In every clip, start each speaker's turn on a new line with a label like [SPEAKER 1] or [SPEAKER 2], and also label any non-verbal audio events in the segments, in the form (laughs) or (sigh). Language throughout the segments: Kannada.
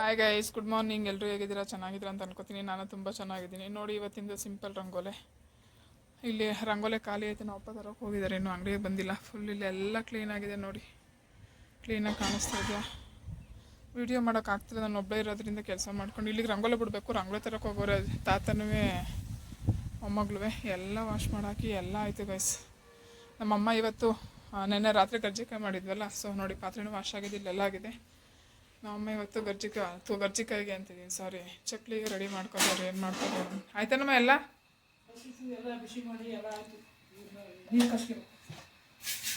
[SPEAKER 1] ಹಾಯ್ ಗೈಸ್ ಗುಡ್ ಮಾರ್ನಿಂಗ್ ಎಲ್ಲರೂ ಹೇಗಿದ್ದೀರಾ? ಚೆನ್ನಾಗಿದ್ದೀರಾ ಅಂತ ಅನ್ಕೋತೀನಿ. ನಾನು ತುಂಬ ಚೆನ್ನಾಗಿದ್ದೀನಿ. ನೋಡಿ, ಇವತ್ತಿಂದ ಸಿಂಪಲ್ ರಂಗೋಲೆ. ಇಲ್ಲಿ ರಂಗೋಲೆ ಖಾಲಿ ಐತೆ. ನಾವು ಅಪ್ಪ ತರೋಕೆ ಹೋಗಿದ್ದಾರೆ. ಇನ್ನೂ ಅಂಗಡಿಗೆ ಬಂದಿಲ್ಲ. ಫುಲ್ ಇಲ್ಲಿ ಎಲ್ಲ ಕ್ಲೀನ್ ಆಗಿದೆ ನೋಡಿ. ಕ್ಲೀನಾಗಿ ಕಾಣಿಸ್ತಾ ಇದೆಯಾ ವಿಡಿಯೋ ಮಾಡೋಕ್ಕಾಗ್ತಿಲ್ಲ ನಾನು ಒಬ್ಬಳೇ ಇರೋದ್ರಿಂದ ಕೆಲಸ ಮಾಡ್ಕೊಂಡು ಇಲ್ಲಿಗೆ ರಂಗೋಲೆ ಬಿಡಬೇಕು. ರಂಗೋಲೆ ತರೋಕೆ ಹೋಗೋರೆ. ತಾತನೂ ಮೊಮ್ಮಗಳು ಎಲ್ಲ ವಾಶ್ ಮಾಡಾಕಿ ಎಲ್ಲ ಆಯಿತು ಗೈಸ್ ನಮ್ಮಮ್ಮ ಇವತ್ತು ನೆನ್ನೆ ರಾತ್ರಿ ಕರ್ಜಿಕಾಯಿ ಮಾಡಿದ್ವಲ್ಲ. ಸೊ ನೋಡಿ, ಪಾತ್ರೆನೂ ವಾಶ್ ಆಗಿದೆ ಇಲ್ಲೆಲ್ಲ ಆಗಿದೆ. ನಮ್ಮಮ್ಮ ಇವತ್ತು ಗರ್ಜಿಕಾಯಿ ಅಥವಾ ಗರ್ಜಿಕಾಯಿಗೆ ಅಂತಿದ್ದೀನಿ ಸಾರಿ ಚಕ್ಲಿಗೆ ರೆಡಿ ಮಾಡ್ಕೊತಾರೆ ಏನು ಮಾಡ್ಕೊಂಡು ಆಯ್ತಾನಮ್ಮ ಎಲ್ಲ?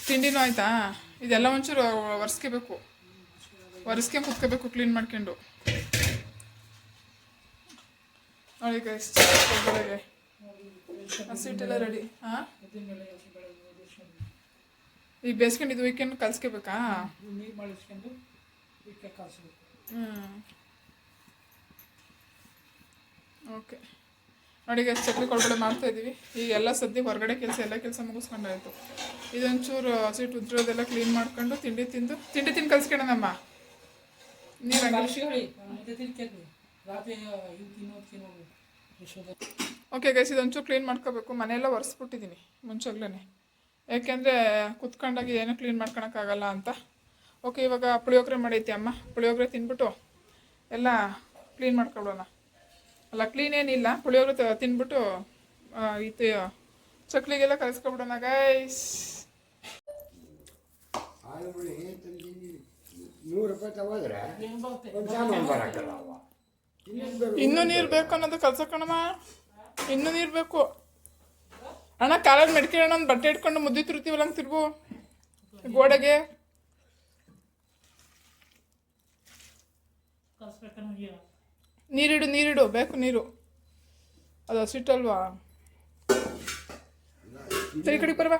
[SPEAKER 1] ತಿಂಡಿನೂ ಆಯ್ತಾ? ಇದೆಲ್ಲ ಒಂಚೂರು ಒರೆಸ್ಕೋಬೇಕು. ಒರೆಸ್ಕೊಂಡು ಕುತ್ಕೋಬೇಕು ಕ್ಲೀನ್ ಮಾಡ್ಕೊಂಡು. ನೋಡಿ ಹಸಿಟ್ಟೆಲ್ಲ ರೆಡಿ ಹಾಂ ಈಗ ಬೇಸ್ಕೊಂಡಿದ್ದು ವೀಕೆಂಡ್ ಕಲ್ಸ್ಕೋಬೇಕಾ?
[SPEAKER 2] ಇದಕ್ಕೆ ಕಲಿಸ್ಬೇಕು
[SPEAKER 1] ಓಕೆ ನೋಡಿ ಈಗ ಚಕ್ಲಿ ಕೊಳ್ಗಡೆ ಮಾಡ್ತಾ ಇದ್ದೀವಿ. ಈಗ ಎಲ್ಲ ಸದ್ಯ ಹೊರಗಡೆ ಕೆಲಸ ಎಲ್ಲ ಕೆಲಸ ಮುಗಿಸ್ಕೊಂಡಾಯ್ತು. ಇದೊಂಚೂರು ಸೀಟ್ ಉದ್ರೋದೆಲ್ಲ ಕ್ಲೀನ್ ಮಾಡ್ಕೊಂಡು ತಿಂಡಿ ತಿಂದು ತಿಂಡಿ ತಿಂದು
[SPEAKER 2] ತಿನ್ನೋದು ಯಶೋದ
[SPEAKER 1] ಓಕೆ ಗೈಸ್ ಇದೊಂಚೂರು ಕ್ಲೀನ್ ಮಾಡ್ಕೋಬೇಕು. ಮನೆಯೆಲ್ಲ ಒರೆಸ್ಬಿಟ್ಟಿದ್ದೀನಿ ಮುಂಚೆಗ್ಲೇ ಯಾಕೆಂದರೆ ಕುತ್ಕೊಂಡಾಗ ಏನೂ ಕ್ಲೀನ್ ಮಾಡ್ಕೊಳಕ್ಕಾಗಲ್ಲ ಅಂತ. ಓಕೆ ಇವಾಗ ಪುಳಿಯೋಗರೆ ಮಾಡೈತಿ ಅಮ್ಮ. ಪುಳಿಯೋಗರೆ ತಿಂದ್ಬಿಟ್ಟು ಎಲ್ಲ ಕ್ಲೀನ್ ಮಾಡ್ಕೊಳ್ಳೋಣ ಅಲ್ಲ ಕ್ಲೀನ್ ಏನಿಲ್ಲ. ಪುಳಿಯೋಗರೆ ತಿನ್ಬಿಟ್ಟು ತಿಂದ್ಬಿಟ್ಟು ಇದು ಚಕ್ಲಿಗೆಲ್ಲ ಕಲಿಸ್ಕೊಬಿಡೋಣ ಗೈಸ್
[SPEAKER 3] ಇನ್ನು ನೂರು ಬೇಕು
[SPEAKER 1] ಇನ್ನೂ ನೀರು ಬೇಕು ಅನ್ನೋದು ಕಲ್ಸಕ್ಕಣಮ್ಮ ಇನ್ನೂ ನೀರು ಬೇಕು. ಅಣ್ಣ ಕಾಲಲ್ಲಿ ಮೆಡ್ಕೊಳ್ಳೋಣ ಒಂದು ಬಟ್ಟೆ ಇಟ್ಕೊಂಡು ಮುದ್ದೆ ತಿರುತ್ತೀವಲ್ಲ ತಿರ್ಗು? ಗೋಡೆಗೆ
[SPEAKER 2] ಕಲಿಸ್ಬೇಕನ್ನೋ ನೀರು
[SPEAKER 1] ನೀರಿಡು ನೀರಿಡು, ಬೇಕು ನೀರು. ಅದು ಹಸಿಟ್ಟಲ್ವಾ ಸರಿ, ಈ ಕಡೆ ಬರವಾ.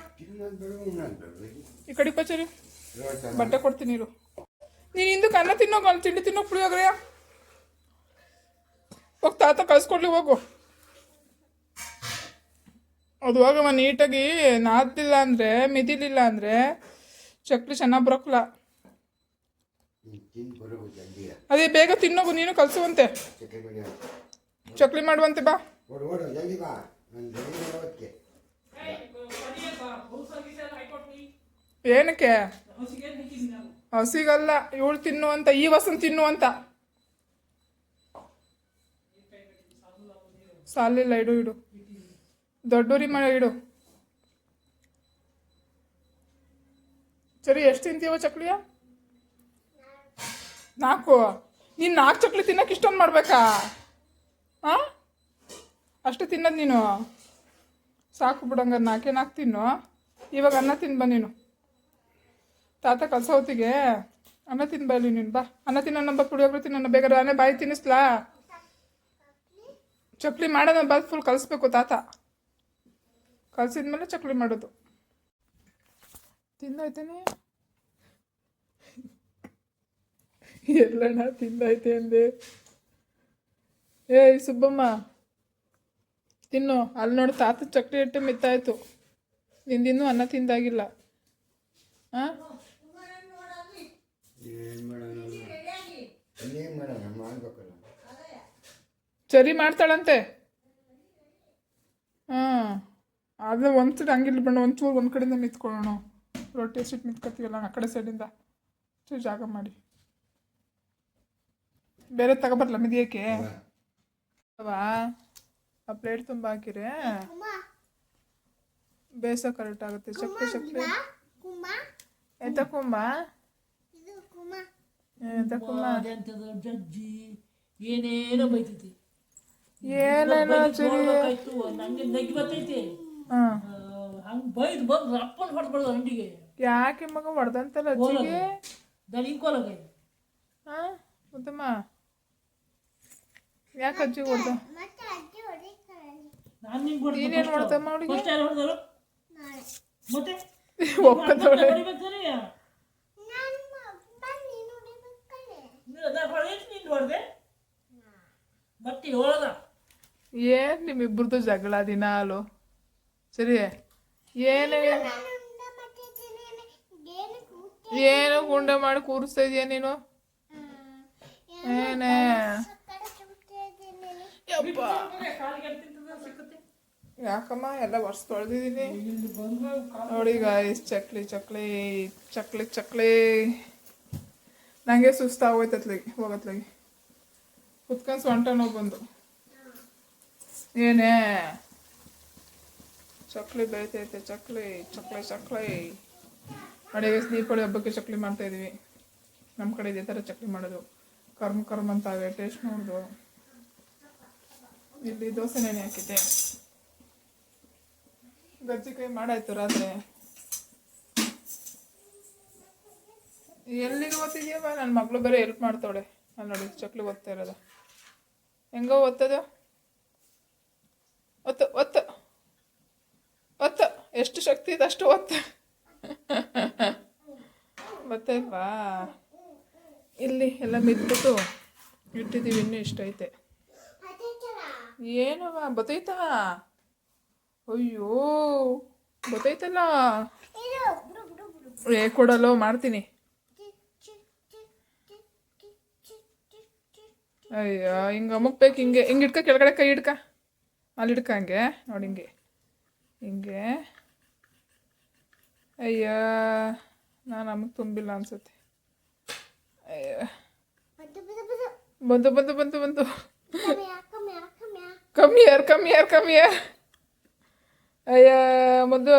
[SPEAKER 1] ಈ ಕಡೆ ಪಚರಿ ಬಟ್ಟೆ ಕೊಡ್ತೀನಿ ನೀರು. ನೀನು ಹಿಂದಕ್ಕೆ ಅನ್ನ ಅಲ್ಲಿ ತಿಂಡಿ ತಿನ್ನೋ ಪುಳಿಯೋಗ್ರೆಯ ಹೋಗಿ ತಾತ ಕಳ್ಸ್ಕೊಡ್ಲಿ, ಹೋಗು. ಅದು ಹೋಗಮ್ಮ, ನೀಟಾಗಿ ನಾದಿಲ್ಲ ಅಂದರೆ, ಮಿದಿಲಿಲ್ಲ ಅಂದರೆ, ಚಕ್ಲಿ ಚೆನ್ನಾಗಿ ಬರೋಕ್ಕಲ್ಲ
[SPEAKER 3] ನೀನು ತಿಂದು ಬರೋದು ಜಲ್ದಿ
[SPEAKER 1] ಅದೇ, ಬೇಗ ತಿನ್ನೋಗು ನೀನು ಕಲಿಸುವಂತೆ. ಚಕ್ಲಿ ಮಾಡುವಂತೆ ಬಾ. ಏನಕ್ಕೆ? ಹಸಿಗಲ್ಲ, ಇವಳು ತಿನ್ನುವಂತ, ಈ ವಸಂತ ತಿನ್ನುವಂತ. ಸಾಲಿಲ್ಲ, ಇಡು ಇಡು. ದೊಡ್ಡೂರಿ ಮಾಡಿ ಇಡು. ಸರಿ, ಎಷ್ಟು ತಿಂತೀವ ಚಕ್ಲಿಯ? ನಾಲ್ಕು. ನೀನು ನಾಲ್ಕು ಚಕ್ಲಿ ತಿನ್ನೋಕೆ ಇಷ್ಟೊಂದು ಮಾಡಬೇಕಾ? ಹಾಂ ಅಷ್ಟು ತಿನ್ನೋದು ನೀನು. ಸಾಕು ಬಿಡಂಗ ನಾಲ್ಕೇ ನಾಲ್ಕು ತಿನ್ನು. ಇವಾಗ ಅನ್ನ ತಿನ್ ಬಾ ನೀನು. ತಾತ ಕಲ್ಸ ಹೊತ್ತಿಗೆ ಅನ್ನ ತಿನ್ ಇಲ್ಲಿ ನೀನು, ಬಾ. ಅನ್ನ ತಿನ್ನೋಣ ಬಾ, ಪುಳಿಯೋಗರೆ ತಿನ್ನೋಣ ಬೇಗ ಅನ್ನ ಬಾಯಿ ತಿನ್ನಿಸ್ಲಾ? ಚಕ್ಲಿ ಮಾಡೋಣ ಬಾ ಫುಲ್ ಕಲಿಸ್ಬೇಕು ತಾತ. ಕಲ್ಸಿದ್ಮೇಲೆ ಚಕ್ಲಿ ಮಾಡೋದು. ತಿಂದಾಯ್ತೇನೆ? ಎಲ್ಲಣ್ಣ ತಿಂದಾಯ್ತೆ ಅಂದೆ. ಏಯ್ ಸುಬ್ಬಮ್ಮ ತಿನ್ನು. ಅಲ್ಲಿ ನೋಡಿ ತಾತ ಚಕ್ಲಿ ಇಟ್ಟು ಮಿತ್ತಾಯ್ತು. ನಿಂದಿನ್ನೂ ಅನ್ನ ತಿಂದಾಗಿಲ್ಲ. ಹಾಂ ಸರಿ ಮಾಡ್ತಾಳಂತೆ. ಹಾಂ. ಆದರೆ ಒಂದು ಸೈಡ್ ಹಂಗಿಲ್ಲ ಬಣ್ಣ ಒಂಚೂರು ಒಂದು ಕಡೆಯಿಂದ ನಿಂತ್ಕೊಳ್ಳೋಣ ರೊಟ್ಟಿ ಸಿಟ್ಟು ನಿಂತ್ಕೊತೀವಲ್ಲ ಆ ಕಡೆ ಸೈಡಿಂದ ಚೂರು ಜಾಗ ಮಾಡಿ. ಬೇರೆ ತಗೊಬರ್ಲ ಮಿದಿಯಕ್ಕೆ ಅವಾ ಆ ಪ್ಲೇಟ್ ತುಂಬ ಹಾಕಿರೆ? ಬೇಸ ಕರೆಕ್ಟ್ ಆಗುತ್ತೆ. ಚಕ್ಲಿ ಚಕ್ಲಿ ಎಂತ ಕುಂಬ ಎಂತ ಕುಂಬ
[SPEAKER 2] ಜಜ್ಜಿ ಏನೇನೋ ಬೈತೈತಿ.
[SPEAKER 1] ಏನೇನೋ ಚರಿ
[SPEAKER 2] ನೋಡ್ಬೇಕಾಯ್ತು ನಂಗೆ ನಗಿ ಬರ್ತೈತಿ.
[SPEAKER 1] ಹಾಂ.
[SPEAKER 2] ಹಂಗೆ ಬೈದು ಬಂದು ಅಪ್ಪನ ಹೊಡ್ಬಿಡೋದು ಅಂಡಿಗೆ
[SPEAKER 1] ಯಾಕೆ ಮಗ ಹೊಡೆದಂತಲ್ಲ ಅಜ್ಜಿಗೆ?
[SPEAKER 2] ಹಿಂಕೋಲಗೆ
[SPEAKER 1] ಹಾ ಮುದ್ದಮ್ಮ ಯಾಕೆ ಅಜ್ಜಿ ಹೊಡೆದ?
[SPEAKER 2] ನಾನು ನಿಂಗೆ
[SPEAKER 1] ನೀನೇನು ಮಾಡ್ತಮ್ಮ ಅವಳಿಗೆ?
[SPEAKER 2] ಫಸ್ಟ್ ಯಾರು ಹೊಡೆದರು ಮತ್ತೆ? (laughs)
[SPEAKER 1] ಒಪ್ಪದವಳೆ
[SPEAKER 2] ಹೊಡಿಬೇಕಾರೆ ನೀನು ಹೊಡೆದೆ? ಮತ್ತೆ ಹೇಳದ
[SPEAKER 1] ಏನ್ ನಿಮ್ಮಿಬ್ರದ್ದು ಜಗಳ ದಿನಾಲು? ಸರಿ ಏನೇ ಏನು ಗುಂಡ ಮಾಡಿ ಕೂರಿಸ್ತಾ ಇದೀಯ ನೀನು? ಏನೇ? ಯಾಕಮ್ಮ? ಎಲ್ಲ ವರ್ಷ ತೊಳೆದಿದ್ದೀನಿ. ನೋಡಿ ಗಾಯ್ಸ್ ಚಕ್ಲಿ ಚಕ್ಲಿ ಚಕ್ಲಿ ಚಕ್ಲಿ. ನನಗೆ ಸುಸ್ತಾಗೋಯ್ತತ್ಲಿಗೆ ಹೋಗತ್ಲಿಗೆ ಕುತ್ಕೊಂಡು ಸೊಂಟ ನೋವು ಬಂದು. ಏನೇ? ಚಕ್ಲಿ ಬೇಯ್ತೈತೆ ಚಕ್ಲಿ ಚಕ್ಲಿ ಚಕ್ಲಿ. ನೋಡಿ ದೀಪಾವಳಿ ಹಬ್ಬಕ್ಕೆ ಚಕ್ಲಿ ಮಾಡ್ತಾ ಇದೀವಿ. ನಮ್ಮ ಕಡೆ ಇದೇ ಥರ ಚಕ್ಲಿ ಮಾಡೋದು. ಕರ್ಮ ಕರ್ಮ ಅಂತಾವೆ ಟೇಸ್ಟ್ ನೋಡ್ದು. ಇಲ್ಲಿ ದೋಸೆ ನೆನೆ ಹಾಕಿದ್ದೆ. ಗಜ್ಜಿಕಾಯಿ ಮಾಡಾಯ್ತು ರಾತ್ರಿ. ಎಲ್ಲಿಗೆ ಓದ್ತಿದ್ಯವ ನನ್ನ ಮಗಳು ಬೇರೆ ಹೆಲ್ಪ್ ಮಾಡ್ತಾವಳೆ. ನಾನು ನೋಡಿ, ಚಕ್ಲಿ ಓದ್ತಾ ಇರೋದು. ಹೆಂಗೋ ಓದ್ತದೆ? ಒತ್ತು ಒತ್ತು ಒತ್ತು ಎಷ್ಟು ಶಕ್ತಿ ಇದೆ ಅಷ್ಟು ಒತ್ತು ಗೊತ್ತಾಯ್ತಾ ಇಲ್ಲಿ ಎಲ್ಲ ಮಿದ್ಬಿಟ್ಟು ಇಟ್ಟಿದ್ದೀವಿ, ಇನ್ನೂ ಇಷ್ಟ ಐತೆ. ಏನವ ಬತ್ತೈತಾ ಅಯ್ಯೋ, ಬತೈತಲ್ಲ? ಏ ಕೊಡಲ್ಲೋ ಮಾಡ್ತೀನಿ. ಅಯ್ಯೋ, ಹಿಂಗೆ ಅಮುಕ್ಬೇಕು, ಹಿಂಗೆ ಹಿಂಗೆ ಇಡ್ಕ ಕೆಳಗಡೆ ಕೈ ಇಡ್ಕ ಅಲ್ಲಿ ಇಡ್ಕ ಹಂಗೆ, ನೋಡಿ ಹಿಂಗೆ. ಹಿಂಗೆ. ಅಯ್ಯೋ, ನಾನು ಅಮುಕ್ ತುಂಬಿಲ್ಲ ಅನ್ಸುತ್ತೆ. ಅಯ್ಯೋ. ಬಂತು ಬಂತು ಬಂತು ಬಂತು ಕಮ್ಮಿ ಯಾರು ಕಮ್ಮಿ ಯಾರು ಕಮ್ಮಿ ಯಾರು ಅಯ್ಯ, ಮದ್ದು.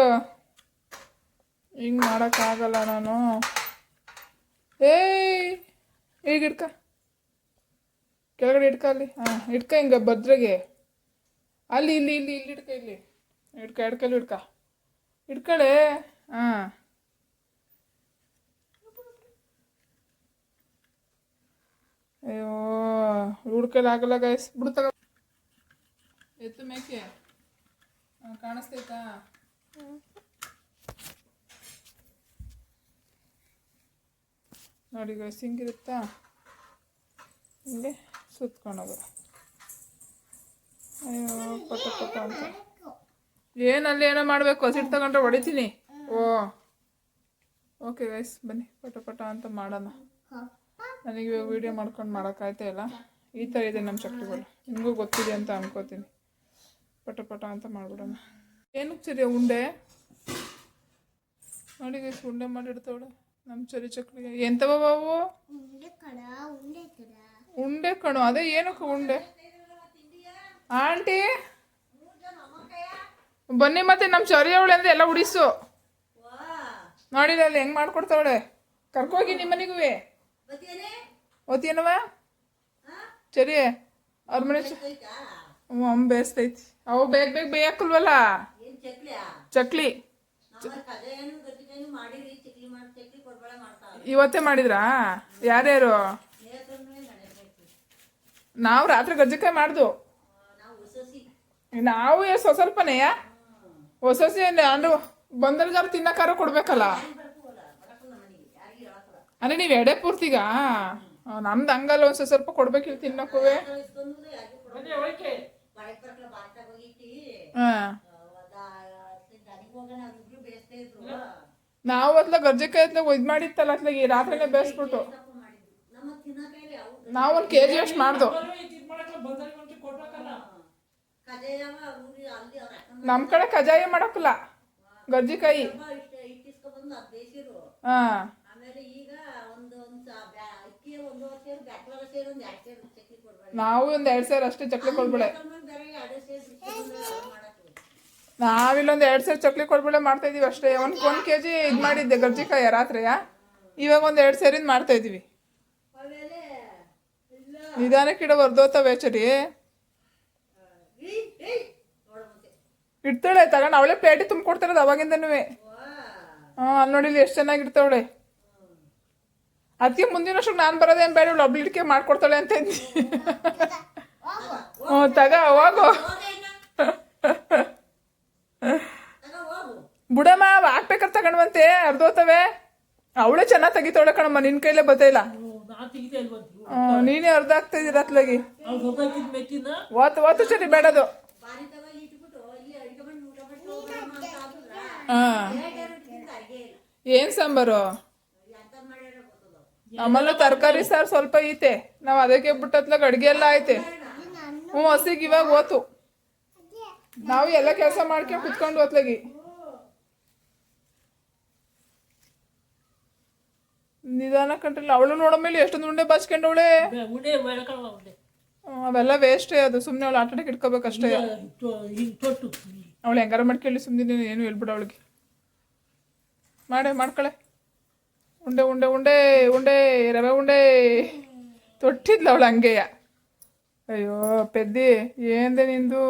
[SPEAKER 1] ಹಿಂಗೆ ಮಾಡೋಕ್ಕಾಗಲ್ಲ ನಾನು. ಏಯ್, ಈಗ ಇಡ್ಕ ಕೆಳಗಡೆ ಇಡ್ಕ ಅಲ್ಲಿ. ಹಾಂ ಇಡ್ಕ ಹಿಂಗೆ ಭದ್ರಗೆ. ಅಲ್ಲಿ, ಇಲ್ಲಿ ಇಲ್ಲಿ ಇಲ್ಲಿ ಇಡ್ಕ ಇಲ್ಲಿ. ಇಡ್ಕ ಎಡ್ಕಲ್ಲಿ ಇಡ್ಕ ಇಡ್ಕಳೆ ಹಾಂ. ಅಯ್ಯೋ ಹುಡ್ಕಲ್ಲಿ ಆಗಲ್ಲ ಗೈಸ್ ಬಿಡು ತಗೋ. ಎತ್ತು ಮೇಕೆ? ಕಾಣಿಸ್ತೈತಾ? ನೋಡಿ ಗೈಸ್, ಹಿಂಗಿರುತ್ತಾ? ಹಿಂಗೆ ಸುತ್ಕೊಳೋದು ಅಯ್ಯೋ, ಪಟ ಪಟ ಅಂತ. ಏನಲ್ಲಿ ಏನೋ ಮಾಡಬೇಕು ಹಸಿಟ್ಟು ತಗೊಂಡ್ರೆ ಹೊಡಿತೀನಿ. ಓ. ಓಕೆ ಗೈಸ್, ಬನ್ನಿ, ಪಟ ಪಟ ಅಂತ ಮಾಡೋಣ. ನನಗೆ ವಿಡಿಯೋ ಮಾಡ್ಕೊಂಡು ಮಾಡೋಕ್ಕಾಯ್ತಾ ಇಲ್ಲ? ಈ ಥರ ಇದೆ ನಮ್ಮ ಚಕ್ಲಿಗಳು ನಿಮಗೂ ಗೊತ್ತಿದೆ ಅಂತ ಅನ್ಕೋತೀನಿ. ಪಟ ಪಟ ಅಂತ ಮಾಡ್ಬಿಡೋಣ. ಏನಕ್ಕೆ ಸರಿ ಉಂಡೆ? ನೋಡಿ ಗೈಸ್ ಉಂಡೆ ಮಾಡಿಡ್ತಾವಳೆ. ನಮ್ಮ ಚರಿ ಚಕ್ಲಿ ಎಂತವ ಬಾವು? ಉಂಡೆ ಕಣು ಅದೇ ಏನಕ್ಕೆ ಉಂಡೆ? ಆಂಟಿ? ಬನ್ನಿ ಮತ್ತೆ ನಮ್ಮ ಚರಿ ಅವಳೆ ಅಂದ್ರೆ ಎಲ್ಲ ಉಡಿಸು. ನೋಡಿಲ್ಲ ಅಲ್ಲಿ ಹೆಂಗ್ ಮಾಡ್ಕೊಡ್ತಾವಳೆ. ಕರ್ಕೋಗಿ ನಿಮ್ಮ ಮನೆಗೂ. ಓದ್ತೀನವ ಚರಿ ಅವ್ರ ಮನೆ ಚ- ಬೇಸ್ತೈತಿ ಅವು ಬೇಗ ಬೇಗ ಬೇಯಕ್ಕಲ್ವಲ್ಲ? ಚಕ್ಲಿ ಇವತ್ತೇ ಮಾಡಿದ್ರಾ? ಯಾರ್ಯಾರು ನಾವು ರಾತ್ರಿ ಗಜ್ಜಕಾಯಿ ಮಾಡ್ದು. ನಾವು ಎಷ್ಟು ಸ್ವಲ್ಪನೆಯ ಹೊಸಸಿ ಅಂದ್ರೆ ಬಂದರ್ಗಾರ ತಿನ್ನಕ್ಕಾರ ಕೊಡ್ಬೇಕಲ್ಲ? ಅಂದ್ರೆ ನೀವು ಎಡೆ ಪೂರ್ತಿಗ? ನಮ್ದು ಹಂಗಲ್ಲ ಒಂದ್ ಸ್ವಲ್ಪ ಕೊಡ್ಬೇಕಿಲ್ಲ ಹಾ ನಾವು ಅತ್ಲ ಗರ್ಜಕಾಯಿ ಅತ್ಲ ಇದ್ ಮಾಡಿತ್ತಲ್ಲ ಅತ್ಲಾಗಿ ರಾತ್ರಿನೇ ಬೇಯಿಸ್ಬಿಟ್ಟು ನಾವು ಒಂದ್ ಕೆ ಜಿ ಅಷ್ಟು ಮಾಡ್ದು.
[SPEAKER 2] ಇದು ಮಾಡಕ್ಕೆ ಬಂದವ್ರಿಗೆ ಒಂಚೂರು ಕೊಡ್ಬೇಕಲ್ಲ
[SPEAKER 1] ನಮ್ ಕಡೆ ಕಜಾಯ ಮಾಡಕ್ಕಲ್ಲ. ಗರ್ಜಿಕಾಯಿ. ಹಾ
[SPEAKER 4] ಆಮೇಲೆ ಈಗ ಒಂದು ಒಂದು ಅಕ್ಕಿ ಒಂದೂವರೆ ಸೇರು ಬ್ಯಾಕ್ವರ ಸೇರು ಒಂದು ಎರಡು ಸೇರು ಚಕ್ಲಿ ಕೊಡ್ಬೇಡಿ
[SPEAKER 1] ನಾವು ಒಂದ್ ಎರಡ್ ಸಾವಿರ ಅಷ್ಟೇ ಚಕ್ಲಿ ಕೊಡ್ಬೇಳೆ
[SPEAKER 4] ನಾವಿಲ್ಲೊಂದು ಎರಡು ಸಾವಿರ ಬಿಟ್ಟು
[SPEAKER 1] ಎರಡ್ ಸೇರ್ ಚಕ್ಲಿ ಕೊಡ್ಬೇಳೆ ಮಾಡ್ತಾ ಇದೀವಿ ಅಷ್ಟೇ. ಒಂದು ಒಂದು ಕೆ ಜಿ ಇದು ಮಾಡಿದ್ದೆ ಗರ್ಜಿಕಾಯಿ ರಾತ್ರಿಯ? ಇವಾಗ ಒಂದು ಎರಡು ಸೇರಿದ್ ಮಾಡ್ತಾ ಇದೀವಿ. ನಿಧಾನಕ್ಕೆ ಇಡ ಹೊರ್ದೋತವೆ ಚರಿ ಇಡ್ತಾಳೆ ತಗೊಂಡ್ ಅವಳೇ ಪ್ಲೇಟಿ ತುಂಬಿಕೊಡ್ತಾರದು ಅವಾಗಿಂದನೂ
[SPEAKER 4] ಹಾಂ
[SPEAKER 1] ಹಾ ಅಲ್ಲಿ ನೋಡಿಲಿ ಎಷ್ಟು ಚೆನ್ನಾಗಿ ಇಡ್ತಾವಳೆ ಅದಕ್ಕೆ ಮುಂದಿನ ವರ್ಷಕ್ಕೆ ನಾನು ಬರೋದೇನು ಬೇಡ, ಇವಳು ಮಾಡ್ಕೊಡ್ತಾಳೆ ಅಂತ ಇದ್ದಿ ಹ್ಞೂ ತಗ, ಹೋಗು. ಬುಡಮ್ಮ ತಗಣವಂತೆ ತಗೊಂಡ್ವಂತೆ ಅರ್ಧೋತವೆ. ಅವಳೇ ಚೆನ್ನಾಗಿ ತೆಗಿತಾವಳೆ ಕಣಮ್ಮ ನಿನ್ನ ಕೈಲೇ ಬತ್ತಿಲ್ಲ
[SPEAKER 2] ನಾನು
[SPEAKER 1] ಅರ್ಧ ಆಗ್ತಾ ಇದೀರ ಅತ್ಲಾಗಿ. ಓತು ಚರಿ ಬೇಡದು. ಹಾಂ ಏನು
[SPEAKER 4] ಇಟ್ಬಿಟ್ಟು
[SPEAKER 1] ನಮ್ಮಲ್ಲೂ ತರಕಾರಿ ಸಾರು ಸ್ವಲ್ಪ ಐತೆ. ನಾವು ಅದಕ್ಕೆ ಬಿಟ್ಟತ್ಲಾಗ ಅಡುಗೆ ಎಲ್ಲ ಐತೆ ಹ್ಞೂ ಹಸಿಗೆ ಇವಾಗ ಓತು ನಾವು ಎಲ್ಲ ಕೆಲಸ ಮಾಡ್ಕೊಂಡು ಕುತ್ಕೊಂಡು ಹೊತ್ಲಾಗಿ. ನಿಧಾನ ಕಂಡ್ರಿಲ್ಲ ಅವಳು ನೋಡೋ ಮೇಲೆ ಎಷ್ಟೊಂದು ಉಂಡೆ ಬಾಚ್ಕೊಂಡವಳೆ.
[SPEAKER 2] ಅವಳೆ
[SPEAKER 1] ಅವೆಲ್ಲ ವೇಸ್ಟೇ ಅದು ಸುಮ್ಮನೆ ಅವಳು ಆಟಾಡಕ್ಕೆ ಇಟ್ಕೋಬೇಕಷ್ಟೇ ಅವಳು ಹೆಂಗಾರ ಮಾಡ್ಕೊಳ್ಳಿ ಸುಮ್ಮನೆ ಏನು ಹೇಳ್ಬಿಡ ಅವಳಿಗೆ. ಮಾಡೇ ಮಾಡ್ಕಳೆ. ಉಂಡೆ ಉಂಡೆ ಉಂಡೆ ಉಂಡೆ ರವೆ ಉಂಡೆ ತೊಟ್ಟಿದ್ಲ ಅವಳು ಹಂಗೆಯ ಅಯ್ಯೋ ಪೆದ್ದಿ ఏందే ನಿಂದು